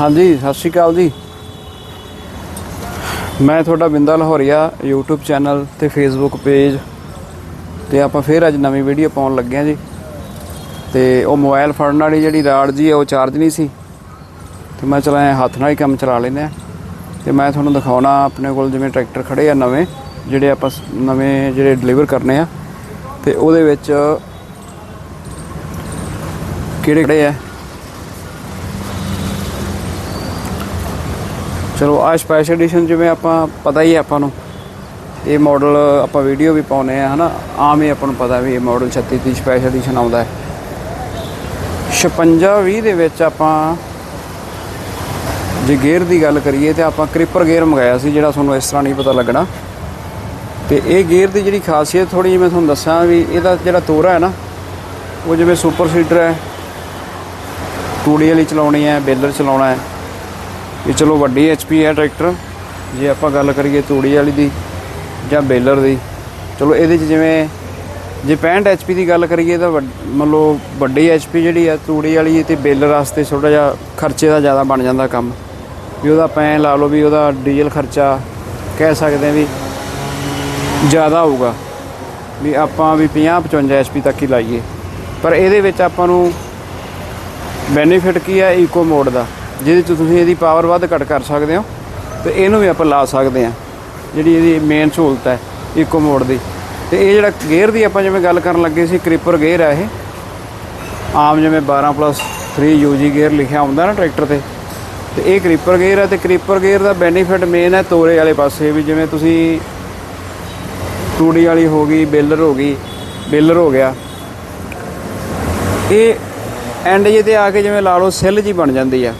ਹਾਂਜੀ, ਸਤਿ ਸ਼੍ਰੀ ਅਕਾਲ ਜੀ। ਮੈਂ ਤੁਹਾਡਾ ਬਿੰਦਾ ਲਾਹੌਰੀਆ, YouTube ਚੈਨਲ ਤੇ Facebook ਪੇਜ ਤੇ ਆਪਾਂ ਫੇਰ ਅੱਜ ਨਵੀਂ ਵੀਡੀਓ ਪਾਉਣ ਲੱਗੇ ਹਾਂ ਜੀ। ਤੇ ਉਹ ਮੋਬਾਈਲ ਫੜਨ ਵਾਲੀ ਜਿਹੜੀ ਰਾਡ ਜੀ ਹੈ, ਉਹ ਚਾਰਜ ਨਹੀਂ ਸੀ। ਤੇ ਮੈਂ ਚਲਾਇਆ ਹੱਥ ਨਾਲ ਹੀ ਕੰਮ ਚਲਾ ਲੈਂਦੇ ਆ ਤੇ ਮੈਂ ਤੁਹਾਨੂੰ ਦਿਖਾਉਣਾ ਆਪਣੇ ਕੋਲ ਜਿਵੇਂ ਟਰੈਕਟਰ ਖੜੇ ਆ ਨਵੇਂ, ਜਿਹੜੇ ਆਪਾਂ ਸ- ਨਵੇਂ ਜਿਹੜੇ ਡਿਲੀਵਰ ਕਰਨੇ ਆ। ਤੇ ਉਹਦੇ ਵਿੱਚ ਕਿਹੜੇ ਕਿਹੜੇ ਆ? ਚਲੋ ਆ ਸਪੈਸ਼ਲ ਐਡੀਸ਼ਨ ਜਿਵੇਂ ਆਪਾਂ ਪਤਾ ਹੀ ਹੈ ਆਪਾਂ ਨੂੰ, ਇਹ ਮਾਡਲ ਆਪਾਂ ਵੀਡੀਓ ਵੀ ਪਾਉਨੇ ਆ, ਹਨਾ? ਆਮ ਹੀ ਆਪਾਂ ਨੂੰ ਪਤਾ ਵੀ ਇਹ ਮਾਡਲ 36 ਦੀ ਸਪੈਸ਼ਲ ਐਡੀਸ਼ਨ ਆਉਂਦਾ ਹੈ। 56 20 ਦੇ ਵਿੱਚ ਆਪਾਂ ਜੇ ਗੇਅਰ ਦੀ ਗੱਲ ਕਰੀਏ ਤੇ ਆਪਾਂ ਕ੍ਰਿਪਰ ਗੇਅਰ ਮੰਗਾਇਆ ਸੀ, ਜਿਹੜਾ ਤੁਹਾਨੂੰ ਇਸ ਤਰ੍ਹਾਂ ਨਹੀਂ ਪਤਾ ਲੱਗਣਾ। ਤੇ ਇਹ ਗੇਅਰ ਦੀ ਜਿਹੜੀ ਖਾਸੀਅਤ ਥੋੜੀ ਜਿਹੀ ਮੈਂ ਤੁਹਾਨੂੰ ਦੱਸਾਂ ਵੀ ਇਹਦਾ ਜਿਹੜਾ ਤੋਰਾ ਹੈ ਨਾ, ਉਹ ਜਿਵੇਂ ਸੁਪਰ ਸੀਡਰ ਹੈ ਟੂੜੀ ਵਾਲੀ ਚਲਾਉਣੀ ਹੈ, ਬੇਲਰ ਚਲਾਉਣਾ ਹੈ। ਇਹ ਚਲੋ ਵੱਡੀ ਐਚਪੀ ਹੈ ਟਰੈਕਟਰ। ਜੇ ਆਪਾਂ ਗੱਲ ਕਰੀਏ ਤੂੜੀ ਵਾਲੀ ਦੀ ਜਾਂ ਬੇਲਰ ਦੀ, ਚਲੋ ਇਹਦੇ 'ਚ ਜਿਵੇਂ ਜੇ 65 ਐਚਪੀ ਦੀ ਗੱਲ ਕਰੀਏ ਤਾਂ ਵੱਡ- ਮੰਨ ਲਓ ਵੱਡੀ ਐਚਪੀ ਜਿਹੜੀ ਆ ਤੂੜੀ ਵਾਲੀ ਤੇ ਬੇਲਰ ਵਾਸਤੇ ਥੋੜਾ ਜਿਹਾ ਖਰਚੇ ਦਾ ਜ਼ਿਆਦਾ ਬਣ ਜਾਂਦਾ ਕੰਮ। ਵੀ ਉਹਦਾ ਪੈ ਲਾ ਲਓ ਵੀ ਉਹਦਾ ਡੀਜ਼ਲ ਖਰਚਾ ਕਹਿ ਸਕਦੇ ਆ ਵੀ ਜ਼ਿਆਦਾ ਹੋਊਗਾ। ਵੀ ਆਪਾਂ ਵੀ 50 55 ਐਚਪੀ ਤੱਕ ਹੀ ਲਾਈਏ। ਪਰ ਇਹਦੇ ਵਿੱਚ ਆਪਾਂ ਨੂੰ ਬੈਨੀਫਿਟ ਕੀ ਹੈ ਈਕੋ ਮੋਡ ਦਾ। ਜਿਹਦੇ ਚ ਤੁਸੀਂ ਇਹਦੀ ਪਾਵਰ ਵੱਧ ਘੱਟ ਕਰ ਸਕਦੇ ਹੋ ਤੇ ਇਹਨੂੰ ਵੀ ਆਪਾਂ ਲਾ ਸਕਦੇ ਹਾਂ। ਜਿਹੜੀ ਇਹਦੀ ਮੇਨ ਸਹੂਲਤ ਹੈ ਈਕੋ ਮੋਡ ਦੀ। ਤੇ ਇਹ ਜਿਹੜਾ ਗੇਅਰ ਦੀ ਆਪਾਂ ਜਿਵੇਂ ਗੱਲ ਕਰਨ ਲੱਗੇ ਸੀ ਕ੍ਰਿਪਰ ਗੇਅਰ ਹੈ ਇਹ। ਆਮ ਜਿਵੇਂ 12 3 ਯੂਜੀ ਗੇਅਰ ਲਿਖਿਆ ਹੁੰਦਾ ਨਾ ਟਰੈਕਟਰ ਤੇ। ਤੇ ਇਹ ਕ੍ਰਿਪਰ ਗੇਅਰ ਹੈ ਤੇ ਕ੍ਰੀਪਰ ਗੇਅਰ ਦਾ ਬੈਨੀਫਿਟ ਮੇਨ ਹੈ ਤੋਰੇ ਵਾਲੇ ਪਾਸੇ ਵੀ, ਜਿਵੇਂ ਤੁਸੀਂ ਟੂੜੀ ਵਾਲੀ ਹੋ ਗਈ, ਬੇਲਰ ਹੋ ਗਈ, ਬੇਲਰ ਹੋ ਗਿਆ। ਇਹ ਐਂਡ ਜੇ ਤੇ ਆ ਕੇ ਜਿਵੇਂ ਲਾ ਲਓ ਸੈੱਲ ਜੀ ਬਣ ਜਾਂਦੀ ਆ।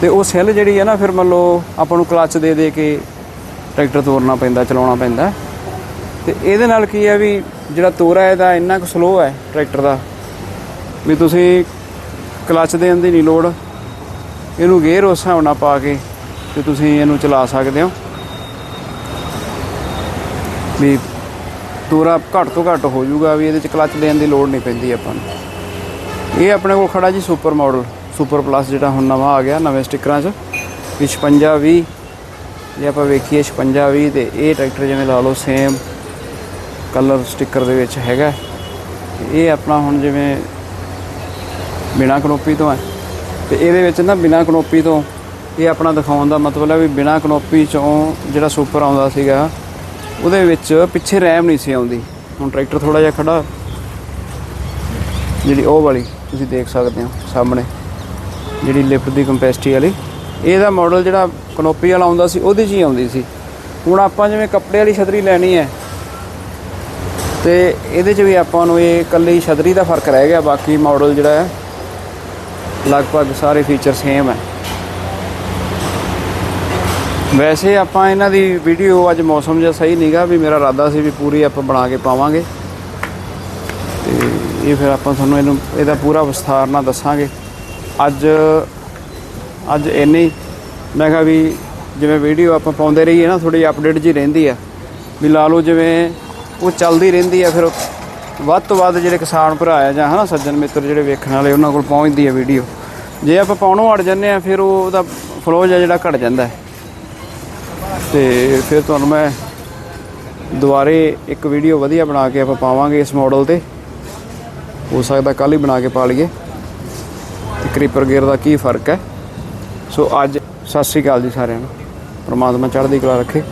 ਤੇ ਉਹ ਸੈੱਲ ਜਿਹੜੀ ਹੈ ਨਾ, ਫਿਰ ਮੰਨ ਲਓ ਆਪਾਂ ਨੂੰ ਕਲੱਚ ਦੇ ਦੇ ਕੇ ਟਰੈਕਟਰ ਤੋਰਨਾ ਪੈਂਦਾ, ਚਲਾਉਣਾ ਪੈਂਦਾ। ਤੇ ਇਹਦੇ ਨਾਲ ਕੀ ਹੈ ਵੀ ਜਿਹੜਾ ਤੋਰਾ ਇਹਦਾ ਇੰਨਾ ਕੁ ਸਲੋ ਹੈ ਟਰੈਕਟਰ ਦਾ ਵੀ ਤੁਸੀਂ ਕਲੱਚ ਦੇਣ ਦੀ ਨਹੀਂ ਲੋੜ। ਇਹਨੂੰ ਗੇਅਰ ਉਸ ਹਿਸਾਬ ਨਾਲ ਪਾ ਕੇ ਤੇ ਤੁਸੀਂ ਇਹਨੂੰ ਚਲਾ ਸਕਦੇ ਹੋ। ਵੀ ਤੋਰਾ ਘੱਟ ਤੋਂ ਘੱਟ ਹੋ ਜਾਊਗਾ, ਵੀ ਇਹਦੇ ਚ ਕਲੱਚ ਦੇਣ ਦੀ ਲੋੜ ਨਹੀਂ ਪੈਂਦੀ ਆਪਾਂ ਨੂੰ। ਇਹ ਆਪਣੇ ਕੋਲ ਖੜਾ ਜੀ ਸੁਪਰ ਮਾਡਲ ਸੁਪਰ ਪਲੱਸ ਜਿਹੜਾ ਹੁਣ ਨਵਾਂ ਆ ਗਿਆ, ਨਵੇਂ ਸਟickਰਾਂ 'ਚ। ਵੀ 56 20 ਜੇ ਆਪਾਂ ਵੇਖੀਏ 56 20 ਤੇ ਇਹ ਟਰੈਕਟਰ ਜਿਵੇਂ ਲਾ ਲਓ ਸੇਮ ਕਲਰ ਸਟicker ਦੇ ਵਿੱਚ ਹੈਗਾ। ਇਹ ਆਪਣਾ ਹੁਣ ਜਿਵੇਂ ਬਿਨਾ ਕਨੋਪੀ ਤੋਂ ਹੈ। ਤੇ ਇਹਦੇ ਵਿੱਚ ਨਾ ਬਿਨਾ ਕਨੋਪੀ ਤੋਂ ਇਹ ਆਪਣਾ ਦਿਖਾਉਣ ਦਾ ਮਤਲਬ ਹੈ ਵੀ ਬਿਨਾ ਕਨੋਪੀ ਚੋਂ ਜਿਹੜਾ ਸੁਪਰ ਆਉਂਦਾ ਸੀਗਾ, ਉਹਦੇ ਵਿੱਚ ਪਿੱਛੇ ਰੈਮ ਨਹੀਂ ਸੀ ਆਉਂਦੀ। ਹੁਣ ਟਰੈਕਟਰ ਥੋੜਾ ਜਿਹਾ ਖੜਾ। ਜਿਹੜੀ ਉਹ ਵਾਲੀ ਤੁਸੀਂ ਦੇਖ ਸਕਦੇ ਹੋ ਸਾਹਮਣੇ। ਜਿਹੜੀ ਲਿਫਟ ਦੀ ਕੰਪੈਸਿਟੀ ਵਾਲੀ। ਇਹਦਾ ਮਾਡਲ ਜਿਹੜਾ ਕਨੋਪੀ ਵਾਲਾ ਆਉਂਦਾ ਸੀ, ਉਹਦੇ 'ਚ ਹੀ ਆਉਂਦੀ ਸੀ। ਹੁਣ ਆਪਾਂ ਜਿਵੇਂ ਕੱਪੜੇ ਵਾਲੀ ਛਤਰੀ ਲੈਣੀ ਹੈ, ਤੇ ਇਹਦੇ 'ਚ ਵੀ ਆਪਾਂ ਨੂੰ ਇਹ ਇਕੱਲੀ ਛਤਰੀ ਦਾ ਫ਼ਰਕ ਰਹਿ ਗਿਆ, ਬਾਕੀ ਮਾਡਲ ਜਿਹੜਾ ਹੈ, ਲਗਭਗ ਸਾਰੇ ਫੀਚਰ ਸੇਮ ਹੈ। ਵੈਸੇ ਆਪਾਂ ਇਹਨਾਂ ਦੀ ਵੀਡੀਓ ਅੱਜ ਮੌਸਮ ਜਿਹਾ ਸਹੀ ਨਹੀਂਗਾ ਵੀ ਮੇਰਾ ਇਰਾਦਾ ਸੀ ਵੀ ਪੂਰੀ ਆਪਾਂ ਬਣਾ ਕੇ ਪਾਵਾਂਗੇ। ਤੇ ਇਹ ਫਿਰ ਆਪਾਂ ਤੁਹਾਨੂੰ ਇਹਨੂੰ, ਇਹਦਾ ਪੂਰਾ ਵਿਸਥਾਰ ਨਾਲ ਦੱਸਾਂਗੇ। ਅੱਜ ਅੱਜ ਇੰਨੀ, ਮੈਂ ਕਿਹਾ ਵੀ ਜਿਵੇਂ ਵੀਡੀਓ ਆਪਾਂ ਪਾਉਂਦੇ ਰਹੀਏ ਨਾ ਥੋੜੀ ਅਪਡੇਟ ਜੀ ਰਹਿੰਦੀ ਆ। ਵੀ ਲਾ ਲਓ ਜਿਵੇਂ ਉਹ ਚੱਲਦੀ ਰਹਿੰਦੀ ਆ, ਫਿਰ ਵੱਧ ਤੋਂ ਵੱਧ ਜਿਹੜੇ ਕਿਸਾਨ ਭਰਾ ਆ ਜਾਂ ਹਨਾ ਸੱਜਣ ਮਿੱਤਰ ਜਿਹੜੇ ਵੇਖਣ ਵਾਲੇ, ਉਹਨਾਂ ਕੋਲ ਪਹੁੰਚਦੀ ਆ ਵੀਡੀਓ ਜੇ ਆਪਾਂ ਪਾਉਣੋਂ ਅੜ ਜੰਨੇ ਆ, ਫਿਰ ਉਹ ਉਹਦਾ ਫਲੋ ਜਿਹੜਾ ਘਟ ਜਾਂਦਾ ਹੈ। ਤੇ ਫਿਰ ਤੁਹਾਨੂੰ ਮੈਂ ਦੁਬਾਰੇ ਇੱਕ ਵੀਡੀਓ ਵਧੀਆ ਬਣਾ ਕੇ ਆਪਾਂ ਪਾਵਾਂਗੇ ਇਸ ਮਾਡਲ ਤੇ। ਹੋ ਸਕਦਾ ਕੱਲ ਹੀ ਬਣਾ ਕੇ ਪਾ ਲਈਏ। ਤੇ ਕ੍ਰੀਪਰ ਗੇਅਰ ਦਾ ਕੀ ਫ਼ਰਕ ਹੈ? ਸੋ ਅੱਜ ਸਤਿ ਸ੍ਰੀ ਅਕਾਲ ਜੀ ਸਾਰਿਆਂ ਨੂੰ। ਪਰਮਾਤਮਾ ਚੜ੍ਹਦੀ ਕਲਾ ਰੱਖੇ।